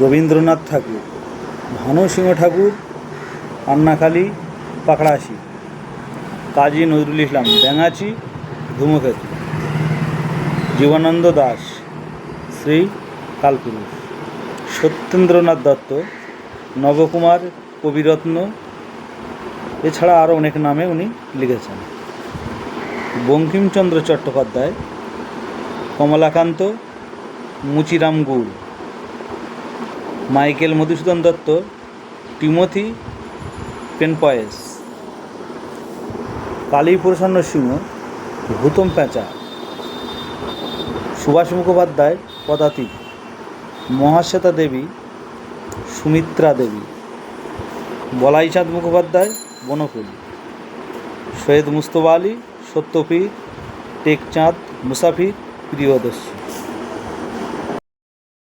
রবীন্দ্রনাথ ঠাকুর ভানু সিংহ ঠাকুর পান্নাখালী পাকড়াশি কাজী নজরুল ইসলাম, ব্যাঙাচি, ধূমকেতু, জীবনানন্দ দাস, শ্রী কালপুরুষ, সত্যেন্দ্রনাথ দত্ত, নবকুমার কবিরত্ন, এছাড়া আরও অনেক নামে উনি লিখেছেন। Bankimchandra Chattopadhyay, Kamalakanta, Muchiram Gur. Michael Madhusudan Dutta, Timothy Penpoem Kali Prasanna Singha, ভূতম প্যাঁচা, সুভাষ মুখোপাধ্যায়, পদাতিক, মহাশ্বেতা দেবী, সুমিত্রা দেবী, বলাইচাঁদ মুখোপাধ্যায়, বনফুল, সৈয়দ মুস্তফা আলী, সত্যপীর, টেকচাঁদ, মুসাফির, প্রিয়দর্শী।